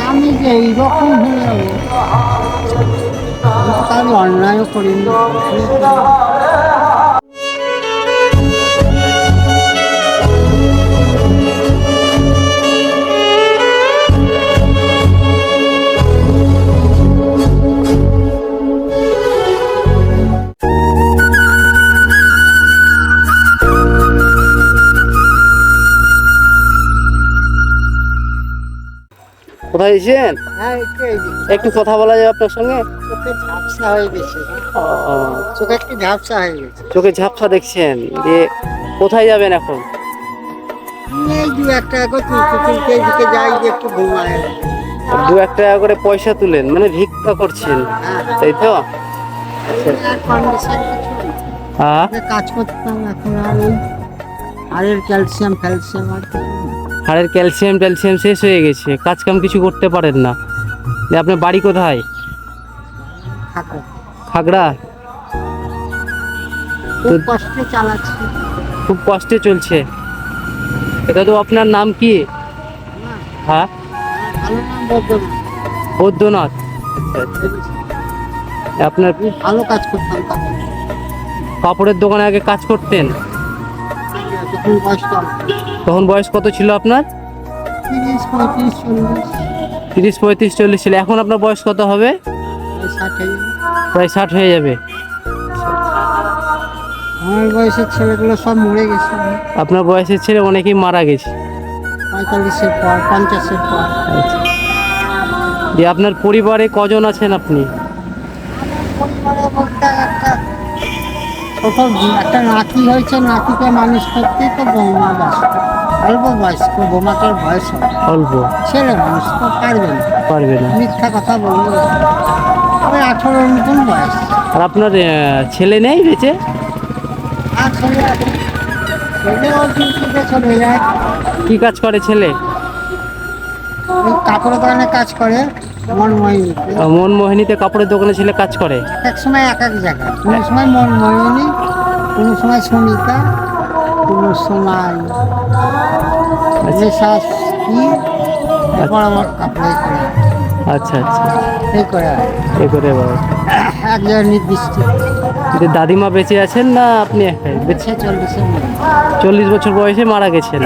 আমি যে এইরকম হয়ে যাব আমি তো তার অন্যায়ও করিনি কোথায় এসেছেন হ্যাঁ একটু এই যে। একটু কথা বলা যায় আপনার সঙ্গে? চোখে ঝাপসা হয়ে গেছে। ও, চোখে একটু ঝাপসা হয়ে গেছে। চোখে ঝাপসা দেখছেন দিয়ে কোথায় যাবেন এখন? এই দু করে এদিকে যাই যে একটু ঘুমায় দু এক টাকা করে পয়সা তুলেন মানে ভিক্ষা করছেন হ্যাঁ। তাই তো। হ্যাঁ? কাজ করতাম এখন আর ওই হাড়ের ক্যালসিয়াম ফ্যালসিয়াম আর। হাড়ের ক্যালসিয়াম ট্যালসিয়াম শেষ হয়ে গেছে কাজ কাম কিছু করতে পারেন না। আপনার বাড়ি কোথায়? খাগড়া। খুব কষ্টে চলছে। এটা তো আপনার নাম কি? হ্যাঁ? বৈদ্যনাথ। আপনার ভালো কাজ করতাম কাপড়ের দোকানে আগে কাজ করতেন? তখন বয়স কত ছিল আপনার? তিরিশ পঁয়ত্রিশ চল্লিশ। ছিল। এখন আপনার বয়স কত হবে। প্রায় ষাট হয়ে যাবে। আমার বয়সের ছেলেগুলো সব মরে গেছে। আপনার বয়সের ছেলে অনেকেই মারা গেছে। পঁয়তাল্লিশের পর পঞ্চাশের পর। আপনার পরিবারে কজন আছেন আপনি? একটা ছোট একটা নাতি হয়েছে। নাতিকে মানুষ করতেই তো বৌমা ব্যস্ত অল্প বয়স্ক বৌমাটার বয়স হবে অল্প। ছেলে মানুষ তো পারবে না। পারবে না। মিথ্যা কথা বলব ওই আঠারোর মতন বয়স। আর আপনার ছেলে নেই বেঁচে? আর ছেলে আছে ছেলে ডিউটিতে চলে যায়। কি কাজ করে ছেলে? ওই কাপড় দোকানে কাজ করে মনমোহিনীতে মনমোহিনীতে কাপড়ের দোকানে ছেলে কাজ করে? এক এক সময় এক এক জায়গায়। কোনো সময় মনমোহিনী কোনো সময় সুনিতা কোনো সময় কি কাপড় আচ্ছা আচ্ছা। এই করে এ করে বাবা। এক জায়গায় নির্দিষ্ট। কিন্তু দাদিমা বেঁচে আছেন না আপনি একাই? বেঁচে চল্লিশ বছর বয়সে মারা গেছেন।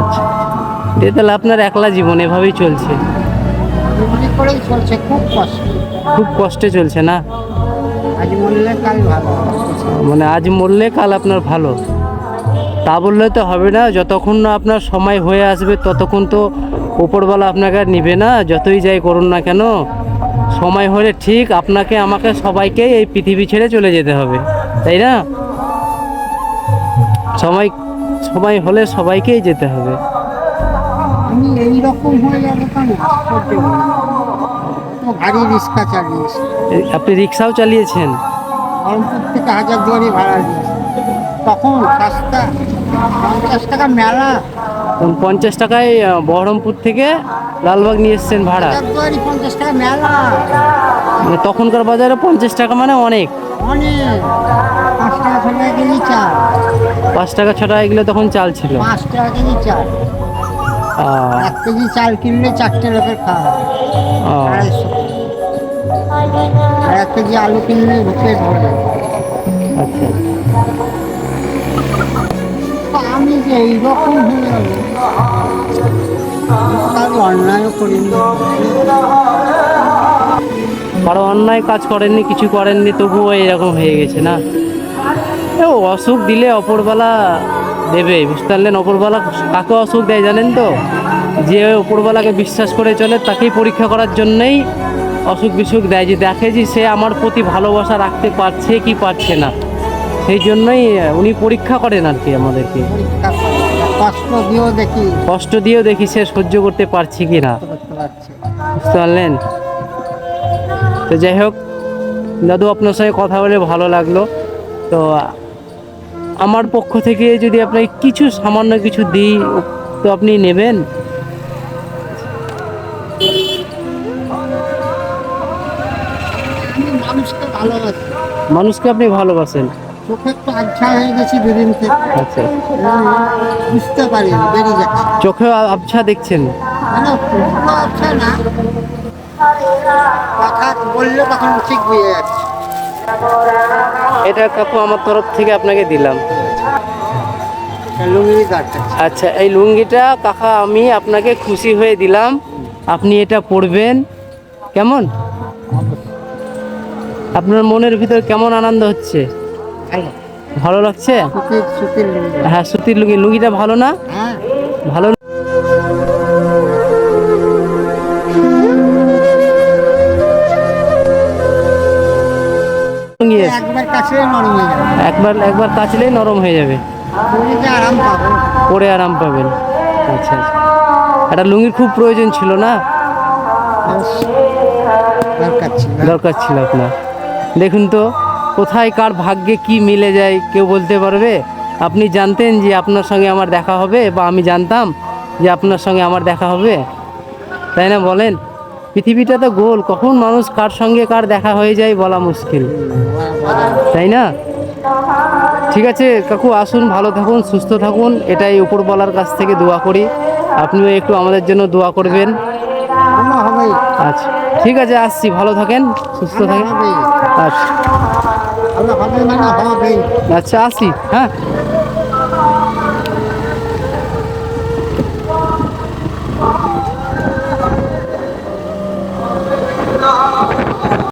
আচ্ছা। দিয়ে তাহলে আপনার একলা জীবন এভাবেই চলছে। করেই চলছে খুব কষ্ট। খুব কষ্টে চলছে না? আজ মরলে কাল ভালো। মানে আজ মরলে কাল আপনার ভালো। তা বললে তো হবে না যতক্ষণ না আপনার সময় হয়ে আসবে ততক্ষণ তো ওপরওয়ালা আপনাকে আর নিবে না যতই যাই করুন না কেন। সময় হলে ঠিক আপনাকে আমাকে সবাইকে এই পৃথিবী ছেড়ে চলে যেতে হবে তাই না? সময় সময় হলে সবাইকেই যেতে হবে। আপনি রিক্সাও চালিয়েছেন? থেকে হাজার দুয়ারি ভাড়া সস্তা পঞ্চাশ টাকা মেলা। পঞ্চাশ টাকায় বহরমপুর থেকে লালবাগ নিয়ে এসছেন ভাড়া। পঞ্চাশ টাকা মেলা। মানে তখনকার বাজারে পঞ্চাশ টাকা মানে অনেক। অনেক। পাঁচ টাকা ছ টাকা কেজি চাল। পাঁচ টাকা ছ টাকা এগুলো তখন চাল ছিল। পাঁচ টাকা কেজি চাল। এক কেজি চাল কিনলে চারটে লোকের খাওয়া আড়াইশো। আর এক কেজি আলু কিনলে পেট ভরে আচ্ছা। হয়ে তো তার অন্যায়ও করিনি কারও অন্যায় কাজ করেননি, কিছু করেননি, তবুও এরকম হয়ে গেছে না? অসুখ দিলে অপরবেলা দেবে, বুঝতে পারলেন? অপরবেলা কাকে অসুখ দেয় জানেন তো? যে ওপরবেলাকে বিশ্বাস করে চলে, তাকেই পরীক্ষা করার জন্যই অসুখ বিসুখ দেয়। যে দেখে যে সে আমার প্রতি ভালোবাসা রাখতে পারছে কি পারছে না। সেই জন্যই উনি পরীক্ষা করেন আর কি আমাদেরকে। কষ্ট দিয়েও দেখি। কষ্ট দিয়েও দেখি সে সহ্য করতে পারছি কি না। বুঝতে পারলেন? তো যাই হোক দাদু আপনার সঙ্গে কথা বলে ভালো লাগল। তো আমার পক্ষ থেকে যদি আপনাকে কিছু সামান্য কিছু দিই তো আপনি নেবেন? মানুষকে আপনি ভালোবাসেন। চোখে আচ্ছা হয়ে গেছি দুদিন থেকে আচ্ছা। বুঝতে পারি বেরিয়ে যাচ্ছে চোখেও আবছা দেখছেন? পুরো হচ্ছে না? কথা বললে তখন ঠিক বুঝে যাচ্ছে এটা কাকু আমার তরফ থেকে আপনাকে দিলাম। আচ্ছা এই লুঙ্গিটা কাকা আমি আপনাকে খুশি হয়ে দিলাম। আপনি এটা পরবেন। কেমন? আপনার মনের ভিতর কেমন আনন্দ হচ্ছে? ভালো। লাগছে? হ্যাঁ সুতির লুঙ্গি। লুঙ্গিটা ভালো না? হ্যাঁ। ভালো একবার একবার কাচলেই নরম হয়ে যাবে। পরে আরাম পাবেন। আচ্ছা আচ্ছা। একটা লুঙ্গির খুব প্রয়োজন ছিল না? দরকার ছিল আপনার। দেখুন তো। কোথায় কার ভাগ্যে কি মিলে যায় কেউ বলতে পারবে? আপনি জানতেন যে আপনার সঙ্গে আমার দেখা হবে বা আমি জানতাম যে আপনার সঙ্গে আমার দেখা হবে। তাই না বলেন? পৃথিবীটা তো গোল কখন মানুষ কার সঙ্গে কার দেখা হয়ে যায় বলা মুশকিল। তাই না? ঠিক আছে কাকু আসুন ভালো থাকুন সুস্থ থাকুন এটাই উপরওয়ালার কাছ থেকে দোয়া করি। আপনিও একটু আমাদের জন্য দোয়া করবেন। আচ্ছা ঠিক আছে আসছি ভালো থাকেন সুস্থ থাকেন। আচ্ছা। আচ্ছা আসি হ্যাঁ?